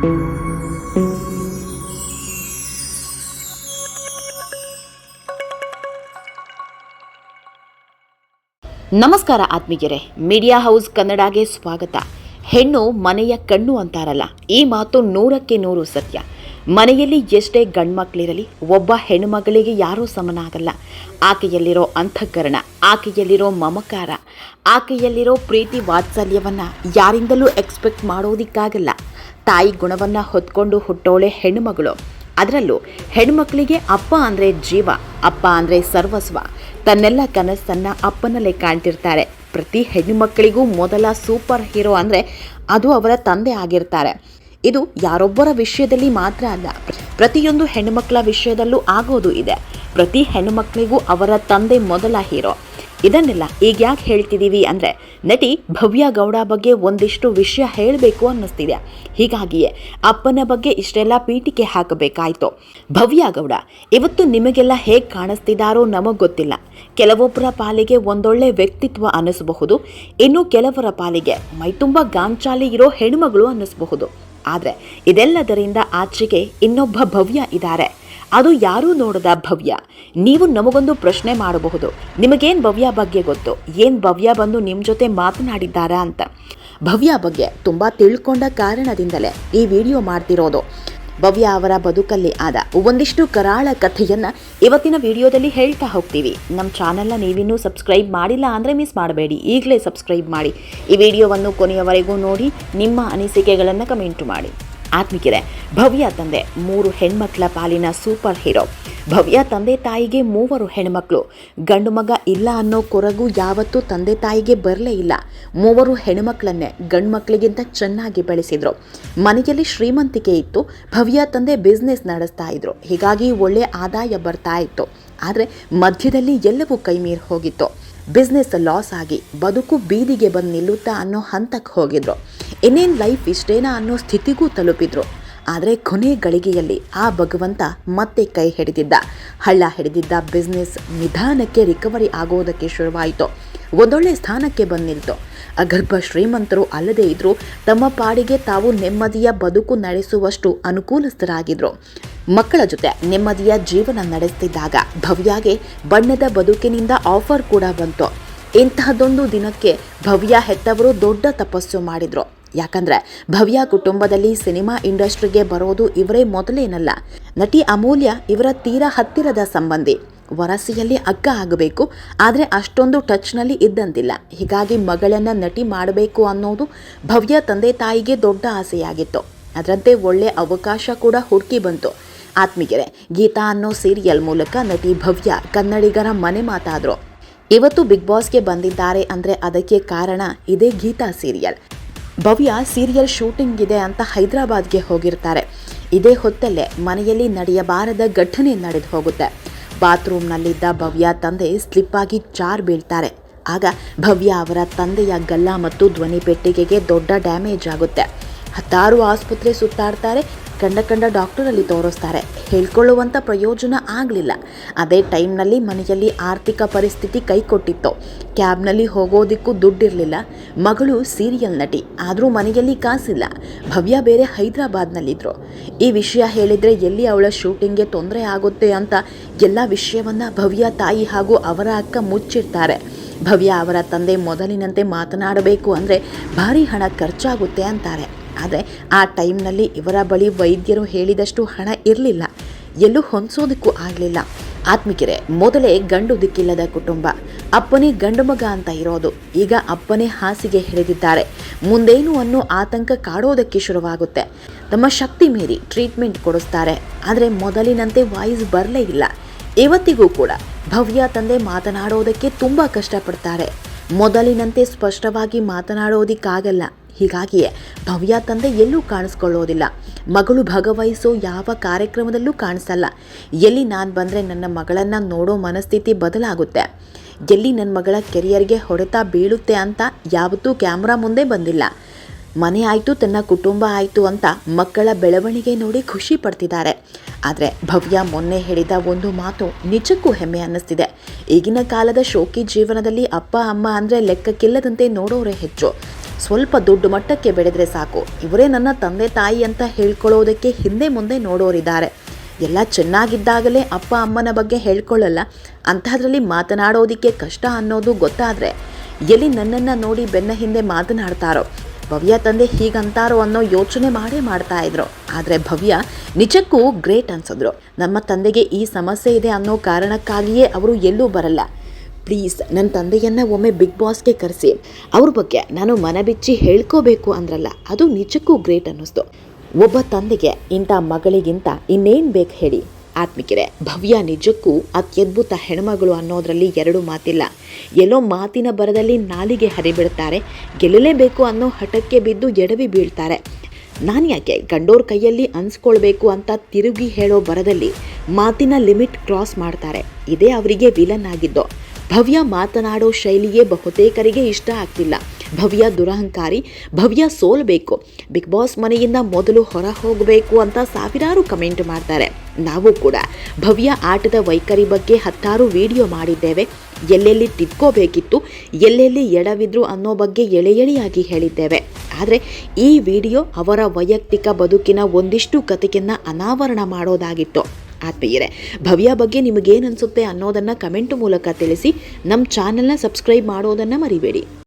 ನಮಸ್ಕಾರ ಆತ್ಮೀಯರೇ, media house ಕನ್ನಡಗೆ ಸ್ವಾಗತ. ಹೆಣ್ಣು ಮನೆಯ ಕಣ್ಣು ಅಂತಾರಲ್ಲ, ಈ ಮಾತು ನೂರಕ್ಕೆ ನೂರು ಸತ್ಯ. ಮನೆಯಲ್ಲಿ ಎಷ್ಟೇ ಗಂಡ್ಮಕ್ಳಿರಲಿ, ಒಬ್ಬ ಹೆಣ್ಣುಮಗಳಿಗೆ ಯಾರೂ ಸಮನಾಗಲ್ಲ. ಆಕೆಯಲ್ಲಿರೋ ಅಂತಃಕರಣ, ಆಕೆಯಲ್ಲಿರೋ ಮಮಕಾರ, ಆಕೆಯಲ್ಲಿರೋ ಪ್ರೀತಿ ವಾತ್ಸಲ್ಯವನ್ನು ಯಾರಿಂದಲೂ ಎಕ್ಸ್ಪೆಕ್ಟ್ ಮಾಡೋದಿಕ್ಕಾಗಲ್ಲ. ತಾಯಿ ಗುಣವನ್ನು ಹೊತ್ಕೊಂಡು ಹುಟ್ಟೋಳೆ ಹೆಣ್ಣುಮಗಳು. ಅದರಲ್ಲೂ ಹೆಣ್ಮಕ್ಳಿಗೆ ಅಪ್ಪ ಅಂದರೆ ಜೀವ, ಅಪ್ಪ ಅಂದರೆ ಸರ್ವಸ್ವ. ತನ್ನೆಲ್ಲ ಕನಸನ್ನು ಅಪ್ಪನಲ್ಲೇ ಕಾಣ್ತಿರ್ತಾರೆ. ಪ್ರತಿ ಹೆಣ್ಣು ಮಕ್ಕಳಿಗೂ ಮೊದಲ ಸೂಪರ್ ಹೀರೋ ಅಂದರೆ ಅದು ಅವರ ತಂದೆ ಆಗಿರ್ತಾರೆ. ಇದು ಯಾರೊಬ್ಬರ ವಿಷಯದಲ್ಲಿ ಮಾತ್ರ ಅಲ್ಲ, ಪ್ರತಿಯೊಂದು ಹೆಣ್ಣುಮಕ್ಕಳ ವಿಷಯದಲ್ಲೂ ಆಗೋದು ಇದೆ. ಪ್ರತಿ ಹೆಣ್ಣುಮಕ್ಕಳಿಗೂ ಅವರ ತಂದೆ ಮೊದಲ ಹೀರೋ. ಇದನ್ನೆಲ್ಲ ಈಗ ಯಾಕೆ ಹೇಳ್ತಿದ್ದೀವಿ ಅಂದರೆ, ನಟಿ ಭವ್ಯ ಗೌಡ ಬಗ್ಗೆ ಒಂದಿಷ್ಟು ವಿಷಯ ಹೇಳಬೇಕು ಅನ್ನಿಸ್ತಿದೆ. ಹೀಗಾಗಿಯೇ ಅಪ್ಪನ ಬಗ್ಗೆ ಇಷ್ಟೆಲ್ಲ ಪೀಠಿಕೆ ಹಾಕಬೇಕಾಯಿತು. ಭವ್ಯ ಗೌಡ, ಇವತ್ತು ನಿಮಗೆಲ್ಲ ಹೇಗೆ ಕಾಣಿಸ್ತಿದ್ದಾರೋ ನಮಗೆ ಗೊತ್ತಿಲ್ಲ. ಕೆಲವೊಬ್ಬರ ಪಾಲಿಗೆ ಒಂದೊಳ್ಳೆ ವ್ಯಕ್ತಿತ್ವ ಅನ್ನಿಸಬಹುದು. ಇನ್ನು ಕೆಲವರ ಪಾಲಿಗೆ ಮೈತುಂಬ ಗಾಂಚಾಲಿ ಇರೋ ಹೆಣ್ಮಗಳು ಅನ್ನಿಸಬಹುದು. ಆದರೆ ಇದೆಲ್ಲದರಿಂದ ಆಚೆಗೆ ಇನ್ನೊಬ್ಬ ಭವ್ಯ ಇದ್ದಾರೆ. ಅದು ಯಾರೂ ನೋಡದ ಭವ್ಯ. ನೀವು ನಮಗೊಂದು ಪ್ರಶ್ನೆ ಮಾಡಬಹುದು. ನಿಮಗೇನು ಭವ್ಯ ಬಗ್ಗೆ ಗೊತ್ತು? ಏನು ಭವ್ಯ ಬಂದು ನಿಮ್ಮ ಜೊತೆ ಮಾತನಾಡಿದ್ದಾರಾ ಅಂತ. ಭವ್ಯ ಬಗ್ಗೆ ತುಂಬ ತಿಳ್ಕೊಂಡ ಕಾರಣದಿಂದಲೇ ಈ ವಿಡಿಯೋ ಮಾಡ್ತಿರೋದು. ಭವ್ಯ ಅವರ ಬದುಕಲ್ಲಿ ಆದ ಒಂದಿಷ್ಟು ಕರಾಳ ಕಥೆಯನ್ನು ಇವತ್ತಿನ ವಿಡಿಯೋದಲ್ಲಿ ಹೇಳ್ತಾ ಹೋಗ್ತೀವಿ. ನಮ್ಮ ಚಾನಲ್ನ ನೀವಿನ್ನೂ ಸಬ್ಸ್ಕ್ರೈಬ್ ಮಾಡಿಲ್ಲ ಅಂದರೆ ಮಿಸ್ ಮಾಡಬೇಡಿ. ಈಗಲೇ ಸಬ್ಸ್ಕ್ರೈಬ್ ಮಾಡಿ. ಈ ವಿಡಿಯೋವನ್ನು ಕೊನೆಯವರೆಗೂ ನೋಡಿ, ನಿಮ್ಮ ಅನಿಸಿಕೆಗಳನ್ನು ಕಮೆಂಟ್ ಮಾಡಿ. ಆತ್ಮಿಕರೇ, ಭವ್ಯ ತಂದೆ, ಮೂರು ಹೆಣ್ಮಕ್ಳ ಪಾಲಿನ ಸೂಪರ್ ಹೀರೋ. ಭವ್ಯ ತಂದೆ ತಾಯಿಗೆ ಮೂವರು ಹೆಣ್ಮಕ್ಳು. ಗಂಡು ಮಗ ಇಲ್ಲ ಅನ್ನೋ ಕೊರಗು ಯಾವತ್ತೂ ತಂದೆ ತಾಯಿಗೆ ಬರಲೇ ಇಲ್ಲ. ಮೂವರು ಹೆಣ್ಮಕ್ಳನ್ನೇ ಗಂಡು ಮಕ್ಕಳಿಗಿಂತ ಚೆನ್ನಾಗಿ ಬೆಳೆಸಿದ್ರು. ಮನೆಯಲ್ಲಿ ಶ್ರೀಮಂತಿಕೆ ಇತ್ತು, ಭವ್ಯ ತಂದೆ ಬಿಸ್ನೆಸ್ ನಡೆಸ್ತಾ ಇದ್ರು. ಹೀಗಾಗಿ ಒಳ್ಳೆ ಆದಾಯ ಬರ್ತಾ ಇತ್ತು. ಆದರೆ ಮಧ್ಯದಲ್ಲಿ ಎಲ್ಲವೂ ಕೈಮೀರಿ ಹೋಗಿತ್ತು. ಬಿಸ್ನೆಸ್ ಲಾಸ್ ಆಗಿ ಬದುಕು ಬೀದಿಗೆ ಬಂದು ನಿಲ್ಲುತ್ತಾ ಅನ್ನೋ ಹಂತಕ್ಕೆ ಹೋಗಿದ್ರು. ಇನ್ನೇನು ಲೈಫ್ ಇಷ್ಟೇನಾ ಅನ್ನೋ ಸ್ಥಿತಿಗೂ ತಲುಪಿದ್ರು. ಆದರೆ ಕೊನೆ ಗಳಿಗೆಯಲ್ಲಿ ಆ ಭಗವಂತ ಮತ್ತೆ ಕೈ ಹಿಡಿದಿದ್ದ. ಹಳ್ಳ ಹಿಡಿದಿದ್ದ ಬಿಸ್ನೆಸ್ ನಿಧಾನಕ್ಕೆ ರಿಕವರಿ ಆಗೋದಕ್ಕೆ ಶುರುವಾಯಿತು. ಒಂದೊಳ್ಳೆ ಸ್ಥಾನಕ್ಕೆ ಬಂದು ನಿಲ್ತು ಅಗರ್ಭ ಶ್ರೀಮಂತರು ಅಲ್ಲದೇ ಇದ್ದರೂ ತಮ್ಮ ಪಾಡಿಗೆ ತಾವು ನೆಮ್ಮದಿಯ ಬದುಕು ನಡೆಸುವಷ್ಟು ಅನುಕೂಲಸ್ಥರಾಗಿದ್ರು. ಮಕ್ಕಳ ಜೊತೆ ನೆಮ್ಮದಿಯ ಜೀವನ ನಡೆಸ್ತಿದ್ದಾಗ ಭವ್ಯಾಗೆ ಬಣ್ಣದ ಬದುಕಿನಿಂದ ಆಫರ್ ಕೂಡ ಬಂತು. ಇಂತಹದೊಂದು ದಿನಕ್ಕೆ ಭವ್ಯ ಹೆತ್ತವರು ದೊಡ್ಡ ತಪಸ್ಸು ಮಾಡಿದ್ರು. ಯಾಕಂದ್ರೆ ಭವ್ಯ ಕುಟುಂಬದಲ್ಲಿ ಸಿನಿಮಾ ಇಂಡಸ್ಟ್ರಿಗೆ ಬರೋದು ಇವರೇ ಮೊದಲೇನಲ್ಲ. ನಟಿ ಅಮೂಲ್ಯ ಇವರ ತೀರಾ ಹತ್ತಿರದ ಸಂಬಂಧಿ. ವರಸಿಯಲ್ಲಿ ಅಗ್ಗ ಆಗಬೇಕು, ಆದರೆ ಅಷ್ಟೊಂದು ಟಚ್ನಲ್ಲಿ ಇದ್ದಂತಿಲ್ಲ. ಹೀಗಾಗಿ ಮಗಳನ್ನು ನಟಿ ಮಾಡಬೇಕು ಅನ್ನೋದು ಭವ್ಯ ತಂದೆ ತಾಯಿಗೆ ದೊಡ್ಡ ಆಸೆಯಾಗಿತ್ತು. ಅದರಂತೆ ಒಳ್ಳೆ ಅವಕಾಶ ಕೂಡ ಹುಡುಕಿ ಬಂತು. ಆತ್ಮೀಗೆರೆ ಗೀತಾ ಅನ್ನೋ ಸೀರಿಯಲ್ ಮೂಲಕ ನಟಿ ಭವ್ಯ ಕನ್ನಡಿಗರ ಮನೆ ಮಾತಾದರು. ಇವತ್ತು ಬಿಗ್ ಬಾಸ್ಗೆ ಬಂದಿದ್ದಾರೆ ಅಂದರೆ ಅದಕ್ಕೆ ಕಾರಣ ಇದೇ Geetha serial. Bhavya serial shooting ಇದೆ ಅಂತ ಹೈದರಾಬಾದ್ಗೆ ಹೋಗಿರ್ತಾರೆ. ಇದೇ ಹೊತ್ತಲ್ಲೇ ಮನೆಯಲ್ಲಿ ನಡೆಯಬಾರದ ಘಟನೆ ನಡೆದು ಹೋಗುತ್ತೆ. ಬಾತ್ರೂಮ್ನಲ್ಲಿದ್ದ ಭವ್ಯ ತಂದೆ ಸ್ಲಿಪ್ ಆಗಿ ಜಾರ್ ಬೀಳ್ತಾರೆ. ಆಗ ಭವ್ಯ ಅವರ ತಂದೆಯ ಗಲ್ಲ ಮತ್ತು ಧ್ವನಿ ಪೆಟ್ಟಿಗೆಗೆ ದೊಡ್ಡ ಡ್ಯಾಮೇಜ್ ಆಗುತ್ತೆ. ಹತ್ತಾರು ಆಸ್ಪತ್ರೆ ಸುತ್ತಾಡ್ತಾರೆ. ಕಂಡ ಕಂಡ ಡಾಕ್ಟರಲ್ಲಿ ತೋರಿಸ್ತಾರೆ. ಹೇಳ್ಕೊಳ್ಳುವಂಥ ಪ್ರಯೋಜನ ಆಗಲಿಲ್ಲ. ಅದೇ ಟೈಮ್ನಲ್ಲಿ ಮನೆಯಲ್ಲಿ ಆರ್ಥಿಕ ಪರಿಸ್ಥಿತಿ ಕೈ ಕೊಟ್ಟಿತ್ತು ಕ್ಯಾಬ್ನಲ್ಲಿ ಹೋಗೋದಕ್ಕೂ ದುಡ್ಡಿರಲಿಲ್ಲ. ಮಗಳು ಸೀರಿಯಲ್ ನಟಿ, ಆದರೂ ಮನೆಯಲ್ಲಿ ಕಾಸಿಲ್ಲ. ಭವ್ಯ ಬೇರೆ ಹೈದರಾಬಾದ್ನಲ್ಲಿದ್ದರು ಈ ವಿಷಯ ಹೇಳಿದರೆ ಎಲ್ಲಿ ಅವಳ ಶೂಟಿಂಗ್ಗೆ ತೊಂದರೆ ಆಗುತ್ತೆ ಅಂತ ಎಲ್ಲ ವಿಷಯವನ್ನು ಭವ್ಯ ತಾಯಿ ಹಾಗೂ ಅವರ ಅಕ್ಕ ಮುಚ್ಚಿರ್ತಾರೆ. ಭವ್ಯ ಅವರ ತಂದೆ ಮೊದಲಿನಂತೆ ಮಾತನಾಡಬೇಕು ಅಂದರೆ ಭಾರಿ ಹಣ ಖರ್ಚಾಗುತ್ತೆ ಅಂತಾರೆ. ಆದರೆ ಆ ಟೈಮ್ನಲ್ಲಿ ಇವರ ಬಳಿ ವೈದ್ಯರು ಹೇಳಿದಷ್ಟು ಹಣ ಇರಲಿಲ್ಲ. ಎಲ್ಲೂ ಹೊಂದಿಸೋದಕ್ಕೂ ಆಗಲಿಲ್ಲ. ಆತ್ಮಿಕೆರೆ, ಮೊದಲೇ ಗಂಡು ದಿಕ್ಕಿಲ್ಲದ ಕುಟುಂಬ. ಅಪ್ಪನೇ ಗಂಡು ಮಗ ಅಂತ ಇರೋದು. ಈಗ ಅಪ್ಪನೇ ಹಾಸಿಗೆ ಹಿಡಿದಿದ್ದಾರೆ. ಮುಂದೇನು ಅನ್ನೋ ಆತಂಕ ಕಾಡೋದಕ್ಕೆ ಶುರುವಾಗುತ್ತೆ. ತಮ್ಮ ಶಕ್ತಿ ಮೀರಿ ಟ್ರೀಟ್ಮೆಂಟ್ ಕೊಡಿಸ್ತಾರೆ. ಆದರೆ ಮೊದಲಿನಂತೆ ವಾಯ್ಸ್ ಬರಲೇ ಇಲ್ಲ. ಇವತ್ತಿಗೂ ಕೂಡ ಭವ್ಯ ತಂದೆ ಮಾತನಾಡೋದಕ್ಕೆ ತುಂಬ ಕಷ್ಟಪಡ್ತಾರೆ. ಮೊದಲಿನಂತೆ ಸ್ಪಷ್ಟವಾಗಿ ಮಾತನಾಡೋದಿಕ್ಕಾಗಲ್ಲ. ಹೀಗಾಗಿಯೇ ಭವ್ಯ ತಂದೆ ಎಲ್ಲೂ ಕಾಣಿಸ್ಕೊಳ್ಳೋದಿಲ್ಲ. ಮಗಳು ಭಾಗವಹಿಸೋ ಯಾವ ಕಾರ್ಯಕ್ರಮದಲ್ಲೂ ಕಾಣಿಸಲ್ಲ. ಎಲ್ಲಿ ನಾನು ಬಂದರೆ ನನ್ನ ಮಗಳನ್ನು ನೋಡೋ ಮನಸ್ಥಿತಿ ಬದಲಾಗುತ್ತೆ. ಎಲ್ಲಿ ನನ್ನ ಮಗಳ ಕೆರಿಯರ್ಗೆ ಹೊಡೆತ ಬೀಳುತ್ತೆ ಅಂತ ಯಾವತ್ತೂ ಕ್ಯಾಮ್ರಾ ಮುಂದೆ ಬಂದಿಲ್ಲ. ಮನೆ ಆಯಿತು, ತನ್ನ ಕುಟುಂಬ ಆಯಿತು ಅಂತ ಮಕ್ಕಳ ಬೆಳವಣಿಗೆ ನೋಡಿ ಖುಷಿ ಪಡ್ತಿದ್ದಾರೆ. ಆದರೆ ಭವ್ಯ ಮೊನ್ನೆ ಹೇಳಿದ ಒಂದು ಮಾತು ನಿಜಕ್ಕೂ ಹೆಮ್ಮೆ ಅನ್ನಿಸ್ತಿದೆ. ಈಗಿನ ಕಾಲದ ಶೋಕಿ ಜೀವನದಲ್ಲಿ ಅಪ್ಪ, ಅಮ್ಮ ಅಂದರೆ ಲೆಕ್ಕಕ್ಕಿಲ್ಲದಂತೆ ನೋಡೋರೇ ಹೆಚ್ಚು. ಸ್ವಲ್ಪ ದೊಡ್ಡ ಮಟ್ಟಕ್ಕೆ ಬೆಳೆದ್ರೆ ಸಾಕು. ಇವರೇ ನನ್ನ ತಂದೆ ತಾಯಿ ಅಂತ ಹೇಳ್ಕೊಳ್ಳೋದಕ್ಕೆ ಹಿಂದೆ ಮುಂದೆ ನೋಡೋರಿದ್ದಾರೆ. ಎಲ್ಲ ಚೆನ್ನಾಗಿದ್ದಾಗಲೇ ಅಪ್ಪ ಅಮ್ಮನ ಬಗ್ಗೆ ಹೇಳ್ಕೊಳ್ಳಲ್ಲ. ಅಂಥದ್ರಲ್ಲಿ ಮಾತನಾಡೋದಕ್ಕೆ ಕಷ್ಟ ಅನ್ನೋದು ಗೊತ್ತಾದರೆ ಎಲ್ಲಿ ನನ್ನನ್ನು ನೋಡಿ ಬೆನ್ನ ಹಿಂದೆ ಮಾತನಾಡ್ತಾರೋ. ಭವ್ಯ ತಂದೆ ಹೀಗಂತಾರೋ ಅನ್ನೋ ಯೋಚನೆ ಮಾಡೇ ಮಾಡ್ತಾ ಇದ್ರು. ಆದರೆ ಭವ್ಯ ನಿಜಕ್ಕೂ ಗ್ರೇಟ್ ಅನ್ಸಿದ್ರು. ನಮ್ಮ ತಂದೆಗೆ ಈ ಸಮಸ್ಯೆ ಇದೆ ಅನ್ನೋ ಕಾರಣಕ್ಕಾಗಿಯೇ ಅವರು ಎಲ್ಲೂ ಬರಲ್ಲ. ಪ್ಲೀಸ್ ನನ್ನ ತಂದೆಯನ್ನು ಒಮ್ಮೆ ಬಿಗ್ ಬಾಸ್ಗೆ ಕರೆಸಿ. ಅವ್ರ ಬಗ್ಗೆ ನಾನು ಮನಬಿಚ್ಚಿ ಹೇಳ್ಕೋಬೇಕು ಅಂದ್ರಲ್ಲ, ಅದು ನಿಜಕ್ಕೂ ಗ್ರೇಟ್ ಅನ್ನಿಸ್ತು. ಒಬ್ಬ ತಂದೆಗೆ ಇಂಥ ಮಗಳಿಗಿಂತ ಇನ್ನೇನು ಬೇಕು ಹೇಳಿ? ಆತ್ಮಿಕರೆ, ಭವ್ಯ ನಿಜಕ್ಕೂ ಅತ್ಯದ್ಭುತ ಹೆಣ್ಮಗಳು ಅನ್ನೋದರಲ್ಲಿ ಎರಡು ಮಾತಿಲ್ಲ. ಎಲ್ಲೋ ಮಾತಿನ ಬರದಲ್ಲಿ ನಾಲಿಗೆ ಹರಿಬಿಡ್ತಾರೆ, ಗೆಲ್ಲಲೇಬೇಕು ಅನ್ನೋ ಹಠಕ್ಕೆ ಬಿದ್ದು ಎಡವಿ ಬೀಳ್ತಾರೆ. ನಾನು ಯಾಕೆ ಗಂಡೋರ್ ಕೈಯಲ್ಲಿ ಅನ್ಸ್ಕೊಳ್ಬೇಕು ಅಂತ ತಿರುಗಿ ಹೇಳೋ ಬರದಲ್ಲಿ ಮಾತಿನ ಲಿಮಿಟ್ ಕ್ರಾಸ್ ಮಾಡ್ತಾರೆ. ಇದೇ ಅವರಿಗೆ ವಿಲನ್ ಆಗಿದ್ದು. ಭವ್ಯ ಮಾತನಾಡೋ ಶೈಲಿಯೇ ಬಹುತೇಕರಿಗೆ ಇಷ್ಟ ಆಗ್ತಿಲ್ಲ. ಭವ್ಯ ದುರಹಂಕಾರಿ, ಭವ್ಯ ಸೋಲ್ಬೇಕು ಬಿಗ್ ಬಾಸ್ ಮನೆಯಿಂದ ಮೊದಲು ಹೊರ ಹೋಗಬೇಕು ಅಂತ ಸಾವಿರಾರು ಕಮೆಂಟ್ ಮಾಡ್ತಾರೆ. ನಾವು ಕೂಡ ಭವ್ಯ ಆಟದ ವೈಖರಿ ಬಗ್ಗೆ ಹತ್ತಾರು ವಿಡಿಯೋ ಮಾಡಿದ್ದೇವೆ. ಎಲ್ಲೆಲ್ಲಿ ತಿದ್ಕೋಬೇಕಿತ್ತು, ಎಲ್ಲೆಲ್ಲಿ ಎಡವಿದ್ರು ಅನ್ನೋ ಬಗ್ಗೆ ಎಳೆ ಎಳೆಯಾಗಿ ಹೇಳಿದ್ದೇವೆ. ಆದರೆ ಈ ವಿಡಿಯೋ ಅವರ ವೈಯಕ್ತಿಕ ಬದುಕಿನ ಒಂದಿಷ್ಟು ಕಥೆಯನ್ನು ಅನಾವರಣ ಮಾಡೋದಾಗಿತ್ತು. ಆತ್ಮೀಯರೇ ಭವ್ಯ ಬಗ್ಗೆ ನಿಮಗೇನು ಅನಿಸುತ್ತೆ ಅನ್ನೋದನ್ನು ಕಮೆಂಟ್ ಮೂಲಕ ತಿಳಿಸಿ ನಮ್ಮ ಚಾನಲ್ನ ಸಬ್ಸ್ಕ್ರೈಬ್ ಮಾಡೋದನ್ನು ಮರಿಬೇಡಿ.